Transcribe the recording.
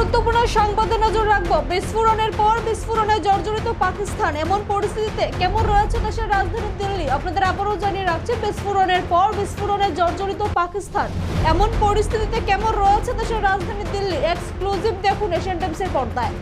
গুরুত্বপূর্ণ সংবাদে নজর রাখব। বিস্ফোরণের পর বিস্ফোরণে জর্জরিত পাকিস্তান। এমন পরিস্থিতিতে কেমন রয়েছে দেশের রাজধানী দিল্লি? আপনাদের আবারও জানিয়ে রাখছি, বিস্ফোরণের পর বিস্ফোরণে জর্জরিত পাকিস্তান। এমন পরিস্থিতিতে কেমন রয়েছে দেশের রাজধানী দিল্লি? এক্সক্লুসিভ দেখুন এশিয়ান টাইমসের পর্দায়।